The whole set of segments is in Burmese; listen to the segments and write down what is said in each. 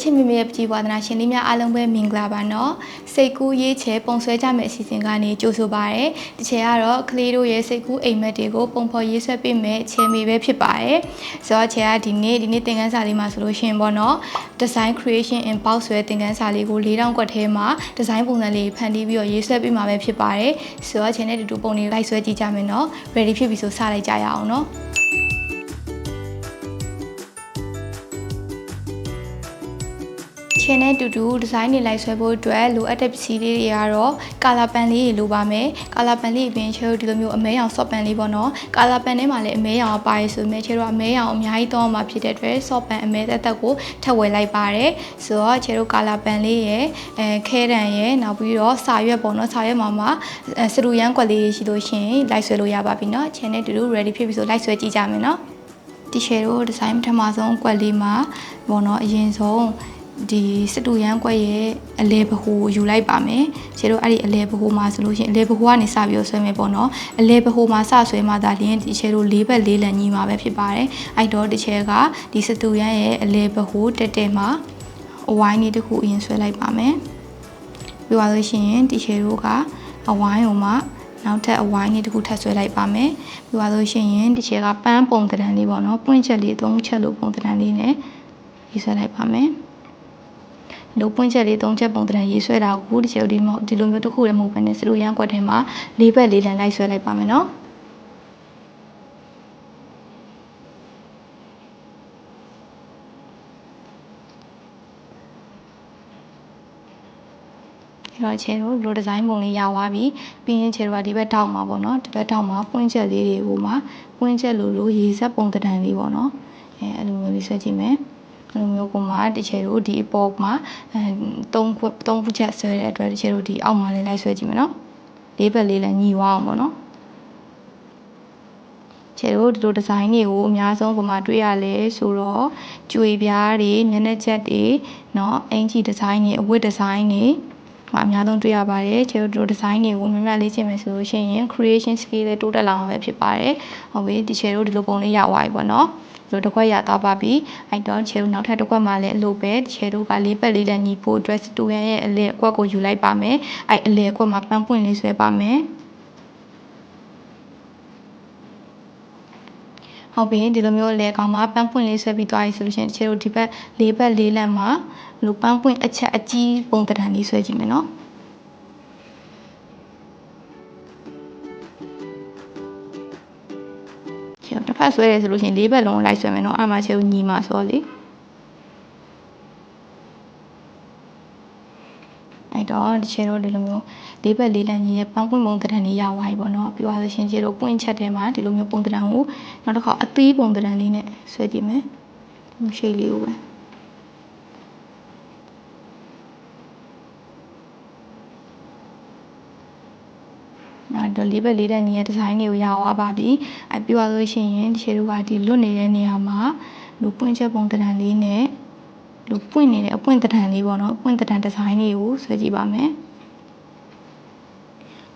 ချစ်မမေရဲ့ပကြီးဝါဒနာရှင်လေးများအားလုံးပဲမင်္ဂလာပါနော်စိတ်ကူးရေးချဲပုံဆွဲကြမယ့်အစီအစဉ်ကနေကြိုဆိုပါရစေဒီချဲကတော့ကလေးတို့ရဲ့စိတ်ကူးအိမ်မက်တွေကိုပုံဖော်ရေးဆွဲပေးမယ့်ချဲမေပဲဖြစ်ပါတယ်ဆိုတော့ချဲကဒီနေ့ဒီနေ့သင်ခန်းစာလေးမှာဆိုလို့ရှင်ပေါ့နော် design creation in box ဆွဲသင်ခန်းစာလေးကို4000ကွက်ထဲမှာ design ပုံစံလေးဖန်တီးပြီးတော့ရေးဆွဲပေးမှာပဲဖြစ်ပါတယ်ဆိုတော့ချဲနဲ့တူတူပုံတွေလိုက်ဆွဲကြည့်ကြမယ်နော် ready ဖြစ်ပြီဆိုစလိုက်ကြရအောင်နော် นาะ ချင်းနဲ့တူတူဒီဇိုင်းတွေလိုက်ဆွဲဖို့အတွက်လိုအပ်တဲ့ပစ္စည်းလေးတွေကတော့ကာလာပန်လေးတွေလိုပါမယ်ကာလာပန်လေးပြင်ချဲတို့ဒီလိုမျိုးအမဲရောင်ဆော့ပန်လေးပေါ့နော်ကာလာပန်ထဲမှာလည်းအမဲရောင်ပါရဆိုပေမဲ့ချဲတို့အမဲရောင်အများကြီးတော့မှာဖြစ်တဲ့အတွက်ဆော့ပန်အမဲသက်သက်ကိုထပ်ဝယ်လိုက်ပါတယ်ဆိုတော့ချဲတို့ကာလာပန်လေးရဲ့အဲခဲတံရဲ့နောက်ပြီးတော့စာရွက်ပေါ့နော်စာရွက်မှာမှာစတူရန်ကွက်လေးရှိလို့ရှိရင်လိုက်ဆွဲလို့ရပါပြီเนาะချဲနဲ့တူတူ ready ဖြစ်ပြီဆိုလိုက်ဆွဲကြည့်ကြမယ်เนาะဒီရှယ်တို့ဒီဇိုင်းပထမဆုံးကွက်လေးမှာပေါ့နော်အရင်ဆုံး ဒီစတူရန်ကွက်ရဲ့အလဲဘဟိုယူလိုက်ပါမယ်။ခြေတို့အဲ့ဒီအလဲဘဟိုမှာဆိုလို့ရှိရင်အလဲဘဟိုကနေစပြီးတော့ဆွဲမယ်ပေါ့နော်။အလဲဘဟိုမှာစဆွဲမှသာလျှင်ဒီခြေတို့၄ဘက်၄လံညီမှာပဲဖြစ်ပါတယ်။အဲ့တော့ဒီခြေကဒီစတူရန်ရဲ့အလဲဘဟိုတက်တက်မှာအဝိုင်းလေးတစ်ခုအရင်ဆွဲလိုက်ပါမယ်။ပြီးသွားလို့ရှိရင်ဒီခြေတို့ကအဝိုင်းဟိုမှာနောက်ထပ်အဝိုင်းလေးတစ်ခုထပ်ဆွဲလိုက်ပါမယ်။ပြီးသွားလို့ရှိရင်ဒီခြေကပန်းပုံတံတန်လေးပေါ့နော်။ပွင့်ချက်လေးသုံးချက်လို့ပုံတံတန်လေးနဲ့ရေးဆွဲလိုက်ပါမယ်။ လို့ပွင့်ချက်လေးသုံးချက်ပုံတံရေးဆွဲတာကိုဒီချက်ဒီမဒီလိုမျိုးတစ်ခုလည်းမဟုတ်ဘဲနဲ့စလိုရန်ကွက်ထဲမှာလေးဘက်လေးလန်လိုက်ဆွဲလိုက်ပါမယ်နော်အဲ့တော့ခြေတို့လိုဒီဇိုင်းပုံလေးရသွားပြီပြီးရင်ခြေတို့ကဒီဘက်ထောက်မှာပေါ့နော်ဒီဘက်ထောက်မှာပွင့်ချက်လေးတွေဟိုမှာပွင့်ချက်လိုလိုရေစက်ပုံတံလေးပေါ့နော်အဲအဲ့လိုမျိုးလေးဆွဲကြည့်မယ် အဲ့လိုမျိုးကိုမှတချေတို့ဒီအပေါ်မှာအဲသုံးခုသုံးခုချက်ဆွဲတဲ့အတွက်တချေတို့ဒီအောက်မှာလေးလိုက်ဆွဲကြည့်မယ်နော်လေးဘက်လေးလည်းညီဝအောင်ပေါ့နော်ခြေတို့ဒီလိုဒီဇိုင်းတွေကိုအများဆုံးပုံမှာတွေ့ရလဲဆိုတော့ကြွေပြားတွေမျက်နှာချက်တွေเนาะအင်ဂျီဒီဇိုင်းတွေအဝတ်ဒီဇိုင်းတွေမှာအများဆုံးတွေ့ရပါတယ်ခြေတို့ဒီလိုဒီဇိုင်းတွေကိုများများလေ့ကျင့်မယ်ဆိုလို့ရှိရင် creation skill လေးတိုးတက်လာမှာပဲဖြစ်ပါတယ်ဟုတ်ပြီဒီခြေတို့ဒီလိုပုံလေးရသွားပြီပေါ့နော် လိုတစ်ခွက်ရသွားပါပြီအဲ့တော့ခြေတို့နောက်ထပ်တစ်ခွက်မှလည်းအလိုပဲခြေတို့ကလေးပတ်လေးလည်းညီဖို့ dress တူရန်ရဲ့အလဲအကွက်ကိုယူလိုက်ပါမယ်အဲ့အလဲအကွက်မှာပန်းပွင့်လေးဆွဲပါမယ်ဟုတ်ပြီဒီလိုမျိုးလဲကောင်မှာပန်းပွင့်လေးဆွဲပြီးသွားပြီဆိုလို့ရှိရင်ခြေတို့ဒီဘက်လေးဘက်လေးလက်မှာလူပန်းပွင့်အချက်အကြီးပုံတံတန်လေးဆွဲကြည့်မယ်နော် ဖက်ဆွဲရဲဆိုလို့ရှိရင်လေးဘက်လုံးလိုက်ဆွဲမယ်နော်အဲ့မှာခြေတို့ညီမှာဆိုလေအဲ့တော့ဒီခြေတို့ဒီလိုမျိုးလေးဘက်လေးလမ်းကြီးရဲ့ပန်းပွင့်ပုံတံတန်လေးရသွားပြီပေါ့နော်ပြီးသွားလို့ရှိရင်ခြေတို့ပွင့်ချက်ထဲမှာဒီလိုမျိုးပုံတံတန်ကိုနောက်တစ်ခါအသေးပုံတံတန်လေးနဲ့ဆွဲကြည့်မယ်ဒီရှိလေးကိုပဲ အဲ့တော့လေးဘက်လေးတဲ့နေရာဒီဇိုင်းတွေကိုရသွားပါပြီ။အဲပြီးသွားလို့ရှိရင်ဒီခြေတို့ကဒီလွတ်နေတဲ့နေရာမှာလူပွင့်ချက်ပုံတံတန်လေးနဲ့လူပွင့်နေတဲ့အပွင့်တံတန်လေးပေါ့နော်အပွင့်တံတန်ဒီဇိုင်းလေးကိုဆွဲကြည့်ပါမယ်။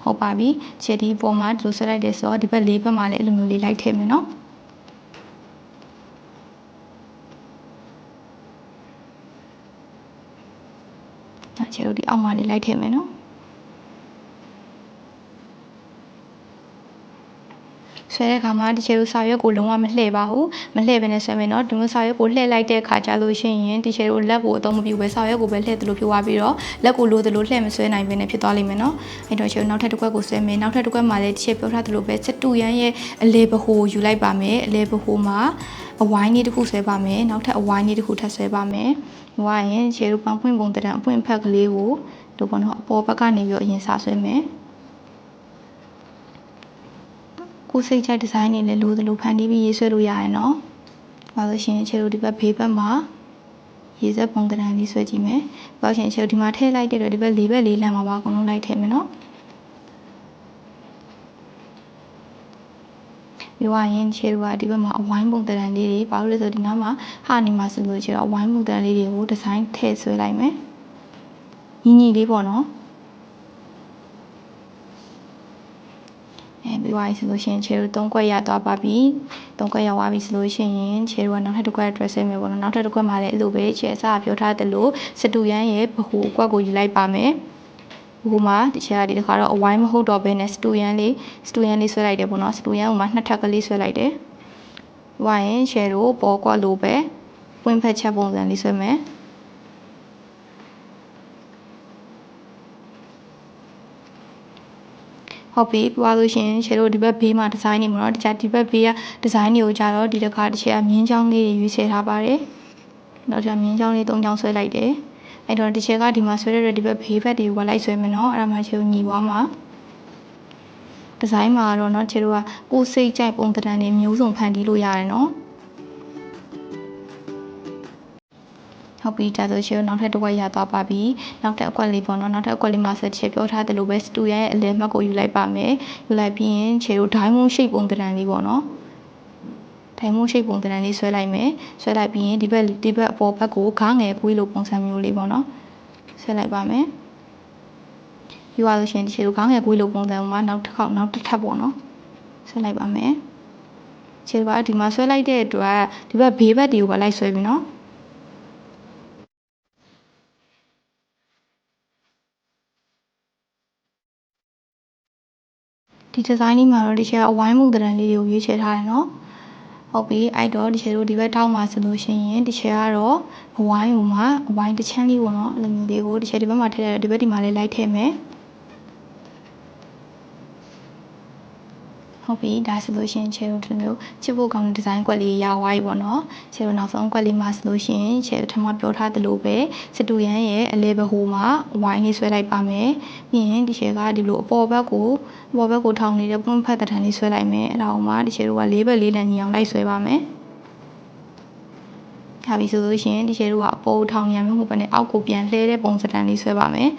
ဟုတ်ပါပြီ။ခြေဒီပေါ်မှာဒီလိုဆွဲလိုက်တယ်ဆိုတော့ဒီဘက်လေးဘက်မှာလည်းအဲ့လိုမျိုးလေးလိုက်ထည့်မယ်နော်။ခြေတို့ဒီအောက်မှာလေးလိုက်ထည့်မယ်နော်။ ဆွဲတဲ့အခါမှာဒီချေတို့စာရွက်ကိုလုံးဝမလှည့်ပါဘူးမလှည့်ဘဲနဲ့ဆွဲမယ်နော်ဒီမျိုးစာရွက်ကိုလှည့်လိုက်တဲ့အခါကျလို့ရှိရင်ဒီချေတို့လက်ကိုအသုံးမပြုဘဲစာရွက်ကိုပဲလှည့်သလိုဖြစ်သွားပြီးတော့လက်ကိုလိုသလိုလှည့်မဆွဲနိုင်ဘဲနဲ့ဖြစ်သွားလိမ့်မယ်နော်အဲ့တော့ချေတို့နောက်ထပ်တစ်ခွက်ကိုဆွဲမယ်နောက်ထပ်တစ်ခွက်မှာလည်းဒီချေပြောထားသလိုပဲစတူရန်ရဲ့အလေဘဟိုယူလိုက်ပါမယ်အလေဘဟိုမှာအဝိုင်းလေးတစ်ခုဆွဲပါမယ်နောက်ထပ်အဝိုင်းလေးတစ်ခုထပ်ဆွဲပါမယ်ဟိုကရင်ချေတို့ပန်းပွင့်ပုံတံအပွင့်ဖက်ကလေးကိုတို့ပေါ့နော်အပေါ်ဘက်ကနေပြီးတော့အရင်စာဆွဲမယ် ကိုစိတ်ချဒီဇိုင်းနေလည်းလိုသလိုဖန်တီးပြီးရေးဆွဲလို့ရရင်နော်။ဘာလို့ရှိရင်ခြေတို့ဒီဘက်ဘေးဘက်မှာရေးစက်ပုံတံလေးဆွဲကြည့်မယ်။ဘာလို့ရှိရင်ခြေတို့ဒီမှာထည့်လိုက်တဲ့တော့ဒီဘက်လေးဘက်လေးလမ်းမှာပါအကုန်လုံးလိုက်ထည့်မယ်နော်။ပြောရရင်ခြေတို့ကဒီဘက်မှာအဝိုင်းပုံတံလေးတွေဘာလို့လဲဆိုဒီနားမှာဟာနေမှာဆိုလို့ခြေတော့အဝိုင်းပုံတံလေးတွေကိုဒီဇိုင်းထည့်ဆွဲလိုက်မယ်။ညီညီလေးပေါ့နော်။အဲ ပြီးပြီးသွားပြီဆိုလို့ရှိရင်ခြေတို့၃ခွက်ရသွားပါပြီ၃ခွက်ရောက်သွားပြီဆိုလို့ရှိရင်ခြေတို့ကနောက်ထပ်တစ်ခွက် dress ဆက်မယ်ပေါ့နော်နောက်ထပ်တစ်ခွက်မှာလည်းအဲ့လိုပဲခြေအစပြောထားတယ်လို့စတူရန်ရဲ့ဗဟိုအကွက်ကိုယူလိုက်ပါမယ်ဟိုမှာဒီချက်ကဒီတစ်ခါတော့အဝိုင်းမဟုတ်တော့ဘဲနဲ့စတူရန်လေးစတူရန်လေးဆွဲလိုက်တယ်ပေါ့နော်စတူရန်ဟိုမှာနှစ်ထပ်ကလေးဆွဲလိုက်တယ်ဝိုင်းခြေတို့ပေါ်ကွက်လိုပဲပွင့်ဖက်ချက်ပုံစံလေးဆွဲမယ် ဟုတ်ပြီပြီးသွားလို့ရှိရင်ရှယ်တို့ဒီဘက်ဘေးမှာဒီဇိုင်းနေမှာတော့ဒီကြဒီဘက်ဘေးကဒီဇိုင်းတွေကိုကြတော့ဒီတစ်ခါတစ်ချက်ကမြင်းချောင်းလေးတွေရွေးချယ်ထားပါတယ်နောက်ကျမြင်းချောင်းလေး၃ချောင်းဆွဲလိုက်တယ်အဲ့တော့ဒီချက်ကဒီမှာဆွဲရတဲ့ဒီဘက်ဘေးဘက်တွေကလိုက်ဆွဲမယ်နော်အဲ့ဒါမှရှယ်တို့ညီသွားမှာဒီဇိုင်းမှာတော့เนาะခြေတို့ကကိုယ်စိတ်ကြိုက်ပုံသဏ္ဍာန်တွေမျိုးစုံဖန်တီးလို့ရတယ်เนาะ ဟုတ်ပြီဒါဆိုရှင်နောက်ထပ်တစ်ဝက်ရသွားပါပြီနောက်ထပ်အကွက်လေးပေါ့နော်နောက်ထပ်အကွက်လေးမှာဆက်ချက်ပြောထားတယ်လို့ပဲစတူရဲ့အလဲမှတ်ကိုယူလိုက်ပါမယ်ယူလိုက်ပြီးရင်ခြေတို့ diamond shape ပုံသဏ္ဍာန်လေးပေါ့နော် diamond shape ပုံသဏ္ဍာန်လေးဆွဲလိုက်မယ်ဆွဲလိုက်ပြီးရင်ဒီဘက်ဒီဘက်အပေါ်ဘက်ကိုခါငယ်ပွေးလိုပုံစံမျိုးလေးပေါ့နော်ဆွဲလိုက်ပါမယ်ယူရလို့ရှိရင်ဒီခြေတို့ခါငယ်ပွေးလိုပုံစံမှာနောက်တစ်ခေါက်နောက်တစ်ထပ်ပေါ့နော်ဆွဲလိုက်ပါမယ်ခြေတို့ကဒီမှာဆွဲလိုက်တဲ့အတွက်ဒီဘက်ဘေးဘက်တွေကိုပါလိုက်ဆွဲပြီနော် ဒီဒီဇိုင်းလေးမှာတော့ဒီချက်ကဝိုင်းမှုသဏ္ဍာန်လေးတွေကိုရွေးချယ်ထားတယ်နော်ဟုတ်ပြီအဲ့တော့ဒီချက်တို့ဒီဘက်ထောက်မှာဆိုလို့ရှိရင်ဒီချက်ကတော့အဝိုင်းဟိုမှာအဝိုင်းတစ်ချမ်းလေးပေါ့နော်အဲ့လိုမျိုးလေးကိုဒီချက်ဒီဘက်မှာထည့်ရတယ်ဒီဘက်ဒီမှာလည်းလိုက်ထည့်မယ် ဟုတ်ပြီဒါဆိုလို့ရှိရင်ခြေတို့ဒီမျိုးချစ်ဖို့ကောင်းတဲ့ဒီဇိုင်းကွက်လေးရသွားပြီပေါ့နော်ခြေတို့နောက်ဆုံးကွက်လေးမှာဆိုလို့ရှိရင်ခြေတို့ထမပြောထားသလိုပဲစတူရန်ရဲ့အလဲဘဟိုမှာဝိုင်းလေးဆွဲလိုက်ပါမယ်ပြီးရင်ဒီခြေကဒီလိုအပေါ်ဘက်ကိုအပေါ်ဘက်ကိုထောင်နေတဲ့ပွင့်ဖက်တထန်လေးဆွဲလိုက်မယ်အဲ့ဒါအောင်မှာဒီခြေတို့ကလေးဘက်လေးလံညီအောင်လိုက်ဆွဲပါမယ်ဒါပြီဆိုလို့ရှိရင်ဒီခြေတို့ကအပေါ်ထောင်ရံမျိုးမဟုတ်ဘဲနဲ့အောက်ကိုပြန်လှဲတဲ့ပုံစံလေးဆွဲပါမယ်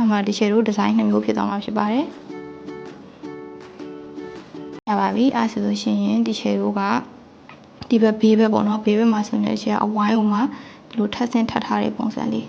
အမှဒီခြေတို့ဒီဇိုင်းနှစ်မျိုးဖြစ်သွားမှာဖြစ်ပါတယ် ရပါပြီအဲဆိုလို့ရှိရင်ဒီချေတို့ကဒီဘက်ဘေးဘက်ပေါ့နော်ဘေးဘက်မှာဆိုရင်ချေကအဝိုင်းအောင်မှာဒီလိုထပ်ဆင်းထပ်ထားတဲ့ပုံစံလေး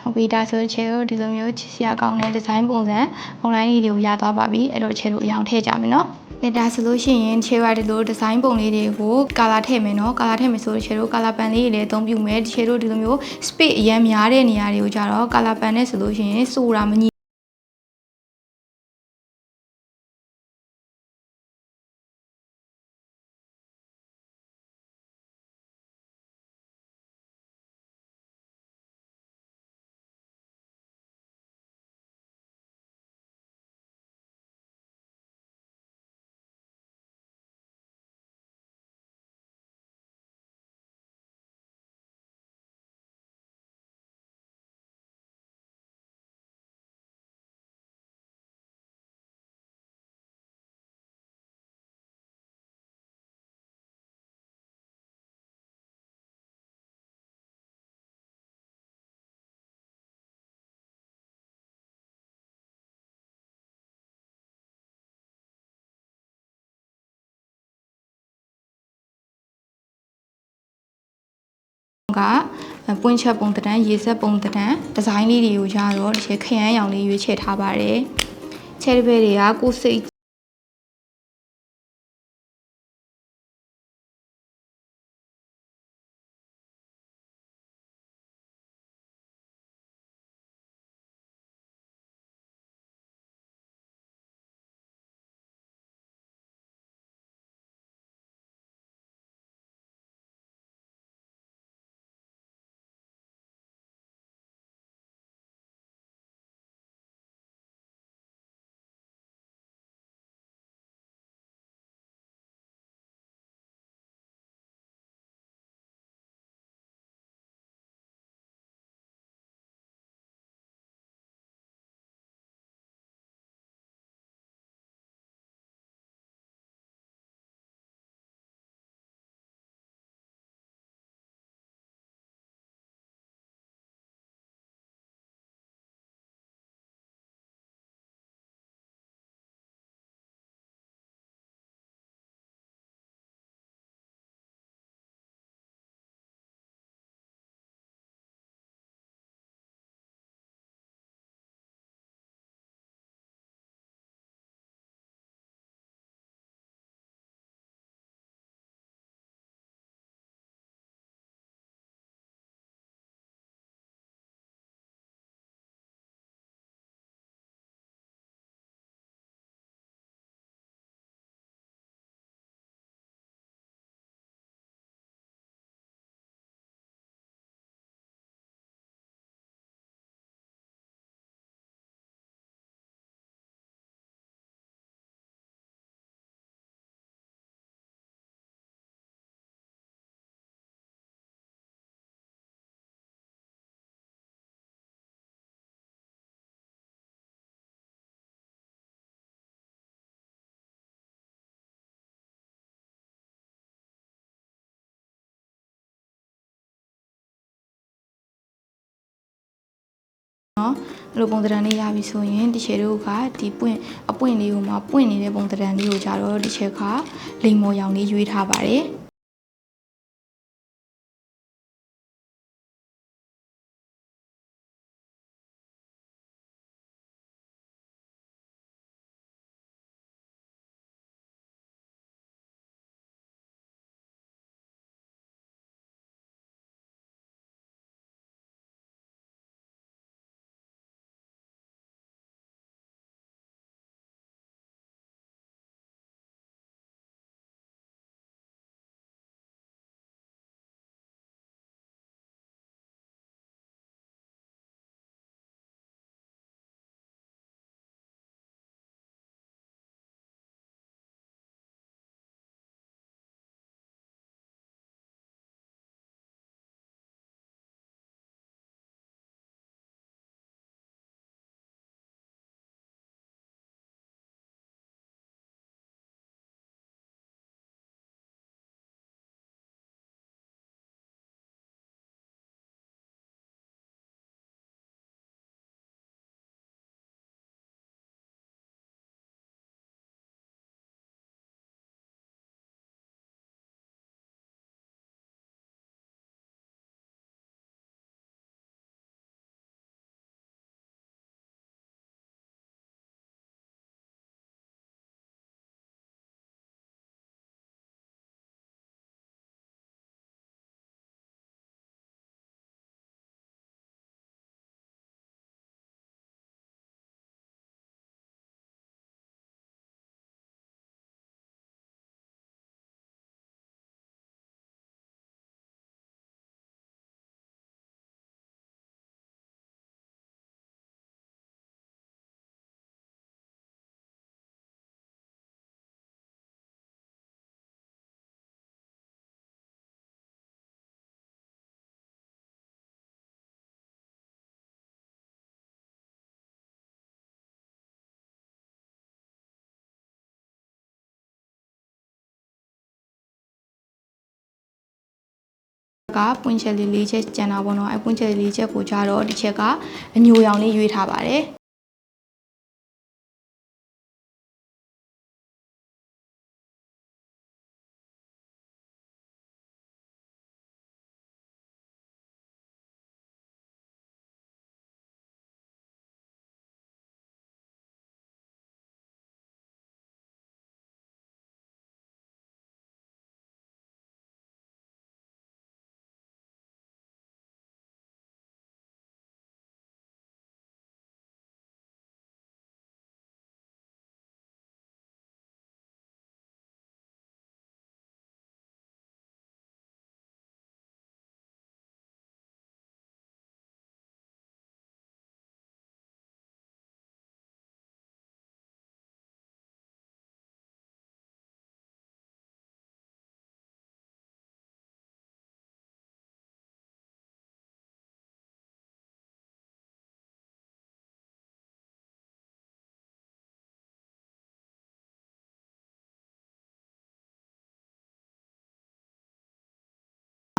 ဟုတ်ပြီဒါဆိုချေတို့ဒီလိုမျိုးချစ်စရာကောင်းတဲ့ဒီဇိုင်းပုံစံ online လေးတွေကိုရသွားပါပြီအဲ့တော့ချေတို့အရောင်ထည့်ကြမယ်နော် အဲဒါဆိုလို့ရှိရင်ခြေရဒီလိုဒီဇိုင်းပုံလေးတွေကိုကာလာထည့်မယ်နော်ကာလာထည့်မယ်ဆိုတော့ခြေတို့ကာလာပန်လေးတွေလည်းအသုံးပြုမယ်ခြေတို့ဒီလိုမျိုး space အရင်များတဲ့နေရာတွေကိုကြတော့ကာလာပန်နဲ့ဆိုလို့ရှိရင်ဆိုတာမညီ ကပွင့်ချက်ပုံတံတန်းရေဆက်ပုံတံတန်းဒီဇိုင်းလေးတွေကိုကြတော့ဒီခရမ်းရောင်လေးရွေးချယ်ထားပါတယ်ချဲရဘဲတွေကကိုယ်စိတ် နော်အဲ့လိုပုံသဏ္ဍာန်လေးရပြီဆိုရင်ဒီချေတို့ကဒီပွင့်အပွင့်လေးကိုမှပွင့်နေတဲ့ပုံသဏ္ဍာန်လေးကိုကြတော့ဒီချက်ကလိမ်မော်ရောင်လေးရွေးထားပါတယ် ကပွင့်ချက်လေးလေးချက်ကျန်တာပေါ့နော်အဲပွင့်ချက်လေးလေးချက်ကိုကြတော့ဒီချက်ကအညိုရောင်လေးရွေးထားပါတယ်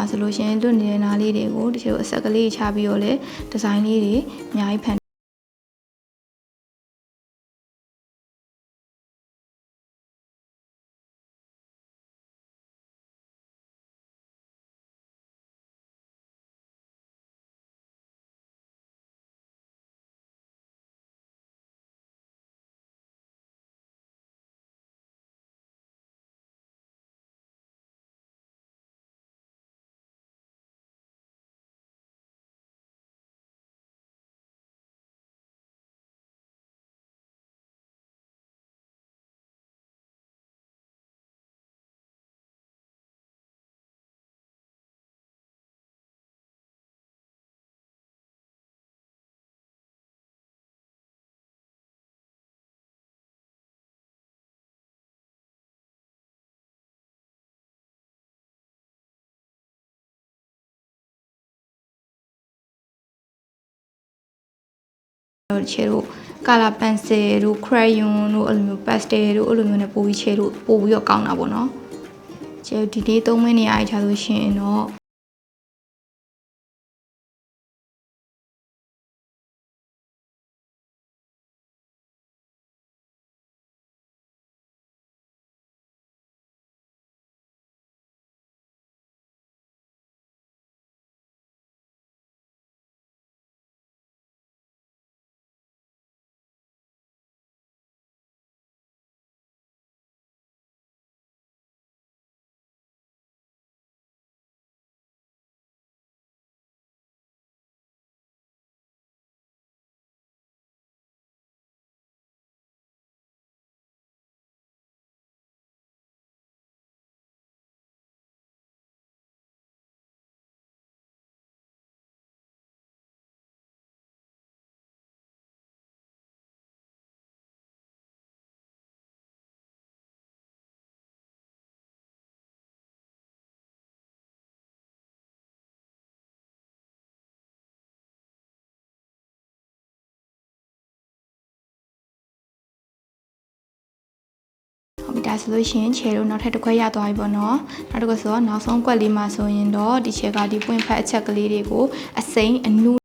ဆိုလို့ရှရင်လွတ်နေတဲ့နားလေးတွေကိုဒီလိုအဆက်ကလေးချပြီးတော့လေဒီဇိုင်းလေးတွေအများကြီးဖန် တို့ချေတို့ကာလာပန်ဆယ်တို့ crayon တို့အဲ့လိုမျိုး pastel တို့အဲ့လိုမျိုးနဲ့ပို့ပြီးချေတို့ပို့ပြီးတော့ကောင်းတာပေါ့နော်ချေတို့ဒီနေ့သုံးမင်းနေရာအိုက်ထားလို့ရှိရင်တော့ ဒီဒါဆိုလို့ရှိရင်ခြေတို့နောက်ထပ်တစ်ခွက်ရသွားပြီပေါ့နော်နောက်တစ်ခုဆိုတော့နောက်ဆုံးကွက်လေးမှာဆိုရင်တော့ဒီခြေကဒီပွင့်ဖက်အချက်ကလေးတွေကိုအစိမ်းအနု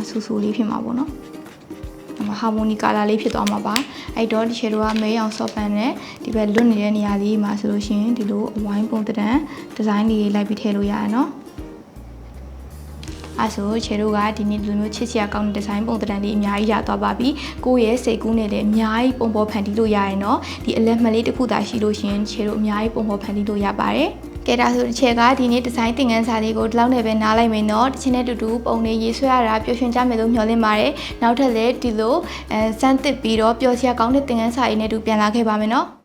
မှဆူဆူလေးဖြစ်မှာပေါ့နော်ဒါမှဟာမိုနီကာလာလေးဖြစ်သွားမှာပါအဲ့တော့ဒီခြေတို့ကမဲရောင်ဆော့ပန်နဲ့ဒီဘက်လွတ်နေတဲ့နေရာလေးမှာဆိုလို့ရှိရင်ဒီလိုအဝိုင်းပုံတံဒီဇိုင်းလေးလိုက်ပြီးထည့်လို့ရတယ်နော်အဲဆိုခြေတို့ကဒီနေ့ဒီလိုမျိုးချစ်စရာကောင်းတဲ့ဒီဇိုင်းပုံတံလေးအများကြီးရသွားပါပြီကိုယ့်ရဲ့စိတ်ကူးနဲ့လည်းအများကြီးပုံပေါ်ဖန်တီးလို့ရရင်တော့ဒီအလက်မှတ်လေးတစ်ခုသာရှိလို့ရှိရင်ခြေတို့အများကြီးပုံပေါ်ဖန်တီးလို့ရပါတယ် ကဲဒါဆိုတစ်ချက်ကဒီနေ့ဒီဇိုင်းသင်ခန်းစာလေးကိုဒီလောက်နဲ့ပဲနားလိုက်မယ်နော်တစ်ချက်နဲ့တူတူပုံလေးရေးဆွဲရတာပျော်ရွှင်ကြမယ်လို့မျှော်လင့်ပါတယ်နောက်ထပ်လည်းဒီလိုအဲစမ်းသစ်ပြီးတော့ပျော်စရာကောင်းတဲ့သင်ခန်းစာလေးနဲ့တူပြန်လာခဲ့ပါမယ်နော်